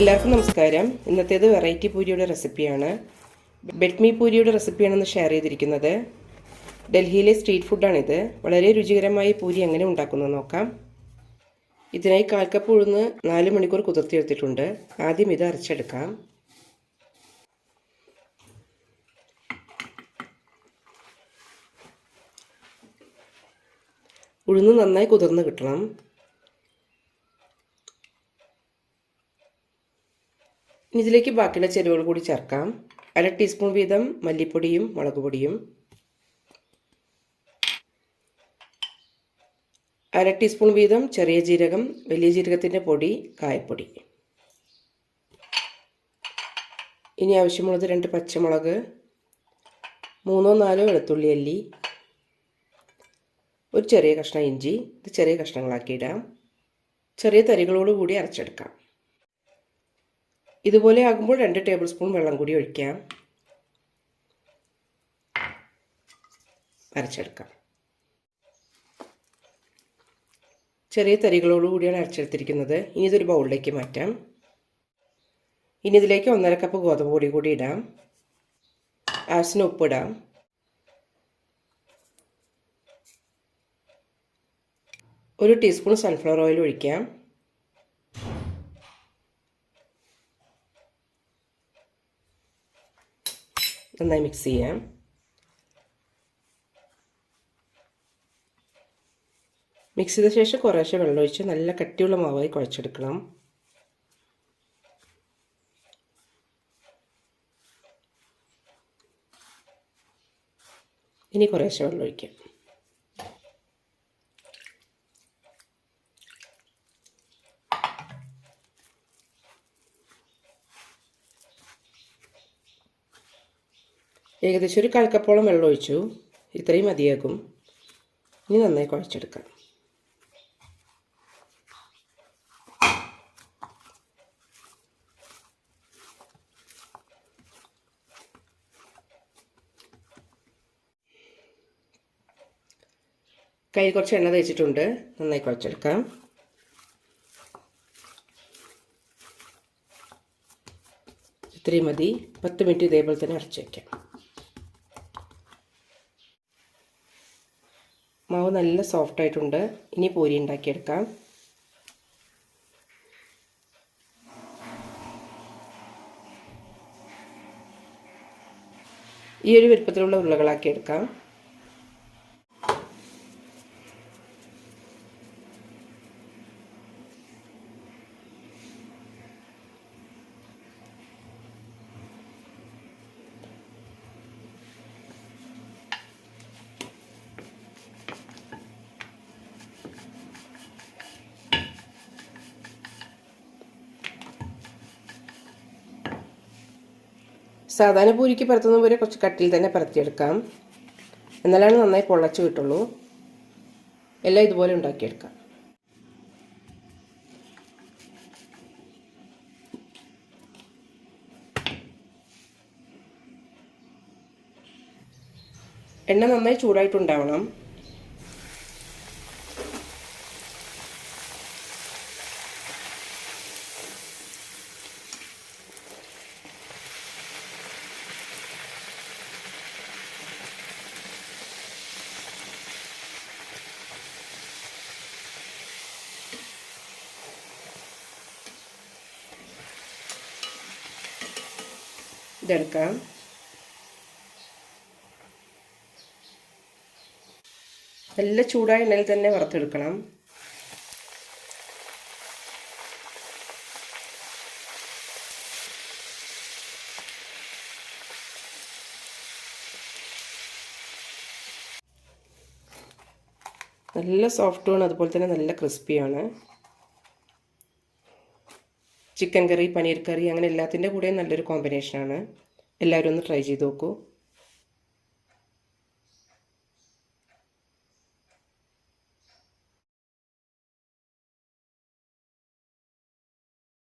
എല്ലാവർക്കും നമസ്കാരം. ഇന്നത്തേത് വെറൈറ്റി പൂരിയുടെ റെസിപ്പിയാണ് ബെഡ്മി പൂരിയുടെ റെസിപ്പിയാണ് ഇന്ന് ഷെയർ ചെയ്തിരിക്കുന്നത്. ഡൽഹിയിലെ സ്ട്രീറ്റ് ഫുഡാണിത് വളരെ രുചികരമായി പൂരി എങ്ങനെ ഉണ്ടാക്കുന്നത് നോക്കാം. ഇതിനായി കാൽക്കപ്പ് കപ്പ് ഉഴുന്ന് നാല് മണിക്കൂർ കുതിർത്തിയെടുത്തിട്ടുണ്ട്. ആദ്യം ഇത് അരച്ചെടുക്കാം. ഉഴുന്ന് നന്നായി കുതിർന്ന് കിട്ടണം. ഇതിലേക്ക് ബാക്കിയുള്ള ചേരുവകൾ കൂടി ചേർക്കാം. അര ടീസ്പൂൺ വീതം മല്ലിപ്പൊടിയും മുളക് പൊടിയും അര ടീസ്പൂൺ വീതം ചെറിയ ജീരകം വലിയ ജീരകത്തിന്റെ പൊടി കായപ്പൊടി. ഇനി ആവശ്യമുള്ളത് രണ്ട് പച്ചമുളക് മൂന്നോ നാലോ വെളുത്തുള്ളി അല്ലി ഒരു ചെറിയ കഷ്ണം ഇഞ്ചി ഇത് ചെറിയ കഷ്ണങ്ങളാക്കി ഇടാം. ചെറിയ തരികളോട് കൂടി അരച്ചെടുക്കാം. ഇതുപോലെ ആകുമ്പോൾ രണ്ട് ടേബിൾ സ്പൂൺ വെള്ളം കൂടി ഒഴിക്കാം. അരച്ചെടുക്കാം. ചെറിയ തരികളോടുകൂടിയാണ് അരച്ചെടുത്തിരിക്കുന്നത്. ഇനി ഇതൊരു ബൗളിലേക്ക് മാറ്റാം. ഇനി ഇതിലേക്ക് ഒന്നര കപ്പ് ഗോതമ്പ് പൊടി കൂടി ഇടാം. ആവശ്യത്തിന് ഉപ്പിടാം ഒരു ടീസ്പൂൺ സൺഫ്ലവർ ഓയിൽ ഒഴിക്കാം. നന്നായി മിക്സ് ചെയ്യാം. മിക്സ് ചെയ്ത ശേഷം കുറേശ്ശെ വെള്ളം ഒഴിച്ച് നല്ല കട്ടിയുള്ള മാവായി കുഴച്ചെടുക്കണം. ഇനി കുറേശ്ശെ വെള്ളം ഒഴിക്കാം. ഏകദേശം ഒരു കലക്കപ്പോളം വെള്ളം ഒഴിച്ചു. ഇത്രയും മതിയാകും. ഇനി നന്നായി കുഴച്ചെടുക്കാം. കയ്യിൽ കുറച്ച് എണ്ണ തേച്ചിട്ടുണ്ട്. നന്നായി കുഴച്ചെടുക്കാം. ഇത്രയും മതി. പത്ത് മിനിറ്റ് ഇതേപോലെ തന്നെ അടച്ചു വയ്ക്കാം. മാവ് നല്ല സോഫ്റ്റ് ആയിട്ടുണ്ട്. ഇനി പൂരി ഉണ്ടാക്കിയെടുക്കാം. ഈ ഒരു വലുപ്പത്തിലുള്ള ഉരുളകളാക്കി എടുക്കാം. സാധാരണ പൂരിക്ക് പരത്തുന്ന പോലെ കുറച്ച് കട്ടിയിൽ തന്നെ പരത്തിയെടുക്കാം. എന്നാലാണ് നന്നായി പൊള്ളച്ച് കിട്ടുള്ളൂ. എല്ലാം ഇതുപോലെ ഉണ്ടാക്കിയെടുക്കാം. എണ്ണ നന്നായി ചൂടായിട്ടുണ്ടാവണം. ഇതെടുക്കാം. നല്ല ചൂടായ എണ്ണയിൽ തന്നെ വറുത്തെടുക്കണം. നല്ല സോഫ്റ്റുമാണ് അതുപോലെ തന്നെ നല്ല ക്രിസ്പിയാണ് ചിക്കൻ കറി പനീർ കറി അങ്ങനെ എല്ലാത്തിന്റെ കൂടെയും നല്ലൊരു കോമ്പിനേഷനാണ്. എല്ലാവരും ഒന്ന് ട്രൈ ചെയ്ത് നോക്കൂ.